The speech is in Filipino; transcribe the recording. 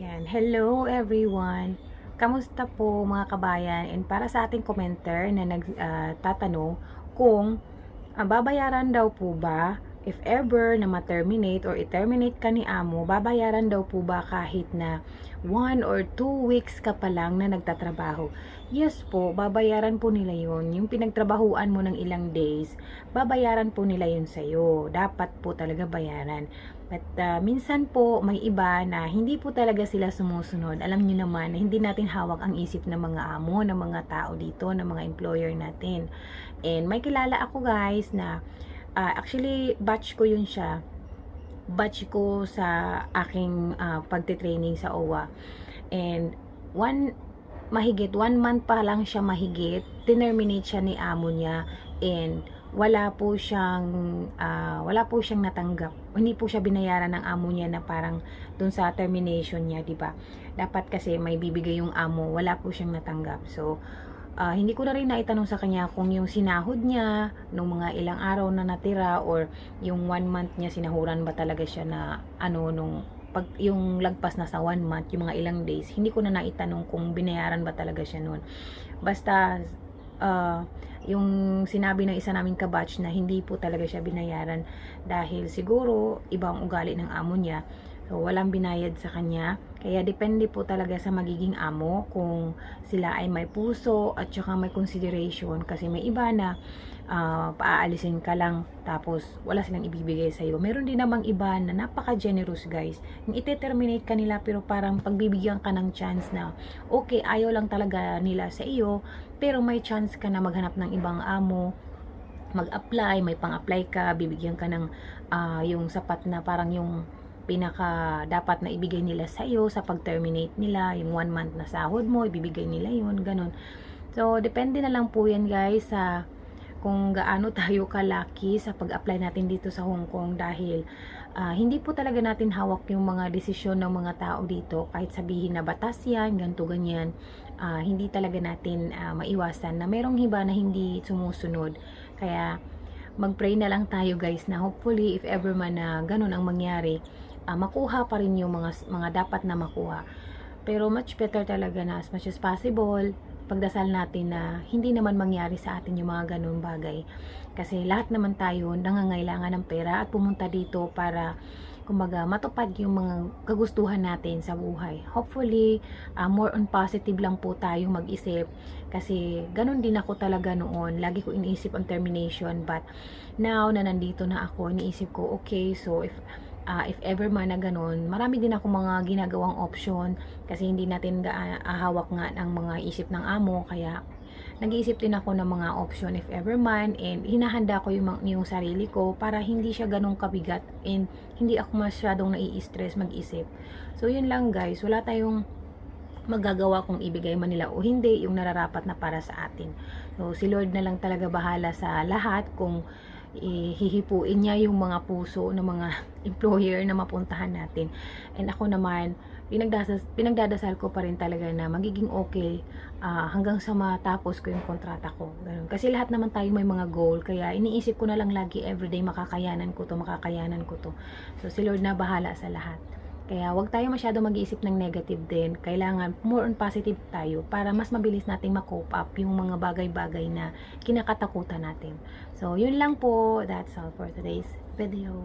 Yan. Hello everyone. Kamusta po mga kabayan? And para sa ating commenter na nagtatanong kung ah, babayaran daw po ba if ever na ma-terminate or i-terminate ka ni amo, babayaran daw po ba kahit na one or two weeks ka pa lang na nagtatrabaho? Yes po, babayaran po nila yun. Yung pinagtrabahuan mo ng ilang days, babayaran po nila yun sa'yo. Dapat po talaga bayaran. But ah, minsan po may iba na hindi po talaga sila sumusunod. Alam niyo naman na hindi natin hawak ang isip ng mga amo, ng mga tao dito, ng mga employer natin. And may kilala ako guys na ah, actually batch ko yun siya. Batch ko sa aking ah, pagte-training sa OWA. And one mahigit, one month pa lang siya mahigit, tinerminate siya ni amo niya and wala po siyang ah, wala po siyang natanggap. Hindi po siya binayaran ng amo niya na parang dun sa termination niya, 'di ba? Dapat kasi may bibigay yung amo, wala po siyang natanggap. So ah, hindi ko na rin naitanong sa kanya kung yung sinahod niya nung mga ilang araw na natira or yung one month niya sinahuran ba talaga siya na ano nung pag yung lagpas na sa one month, yung mga ilang days, hindi ko na naitanong kung binayaran ba talaga siya noon. Basta ah, yung sinabi ng isa naming kabatch na hindi po talaga siya binayaran dahil siguro ibang ugali ng amo niya. So, walang binayad sa kanya. Kaya depende po talaga sa magiging amo kung sila ay may puso at saka may consideration kasi may iba na ah, paaalisin ka lang tapos wala silang ibibigay sa iyo. Meron din namang iba na napaka-generous guys. Yung ite-terminate ka nila pero parang pagbibigyan ka ng chance na okay, ayaw lang talaga nila sa iyo pero may chance ka na maghanap ng ibang amo mag-apply, may pang-apply ka, bibigyan ka ng ah, yung sapat na parang yung pinaka dapat na ibigay nila sa iyo sa pag-terminate nila, yung one month na sahod mo, ibibigay nila yun, ganun. So, depende na lang po yan guys sa kung gaano tayo kalaki sa pag-apply natin dito sa Hong Kong dahil ah, hindi po talaga natin hawak yung mga desisyon ng mga tao dito kahit sabihin na batas yan, ganto ganyan ah, hindi talaga natin ah, maiwasan na merong hiba na hindi sumusunod kaya mag-pray na lang tayo guys na hopefully if ever man na ganun ang mangyari ah, makuha pa rin yung mga, mga dapat na makuha pero much better talaga na as much as possible pagdasal natin na hindi naman mangyari sa atin yung mga ganun bagay. Kasi lahat naman tayo nangangailangan ng pera at pumunta dito para kumbaga matupad yung mga kagustuhan natin sa buhay. Hopefully, ah, more on positive lang po tayo mag-isip kasi ganun din ako talaga noon. Lagi ko iniisip ang termination but now na nandito na ako, iniisip ko okay, so if ah, if ever man na ganun, marami din ako mga ginagawang option kasi hindi natin ahawak nga ng mga isip ng amo kaya nag-iisip din ako ng mga option if ever man and hinahanda ko yung, yung sarili ko para hindi siya ganun kabigat and hindi ako masyadong nai-stress mag-isip. So yun lang guys, wala tayong magagawa kung ibigay man nila o hindi yung nararapat na para sa atin. So si Lord na lang talaga bahala sa lahat kung hihipuin niya yung mga puso ng mga employer na mapuntahan natin. And ako naman, pinagdasal, pinagdadasal ko pa rin talaga na magiging okay ah, hanggang sa matapos ko yung kontrata ko. Ganun. Kasi lahat naman tayo may mga goal, kaya iniisip ko na lang lagi everyday makakayanan ko to, makakayanan ko to. So si Lord na bahala sa lahat. Kaya wag tayo masyado mag-iisip ng negative din. Kailangan more on positive tayo para mas mabilis nating ma-cope up yung mga bagay-bagay na kinakatakutan natin. So, yun lang po. That's all for today's video.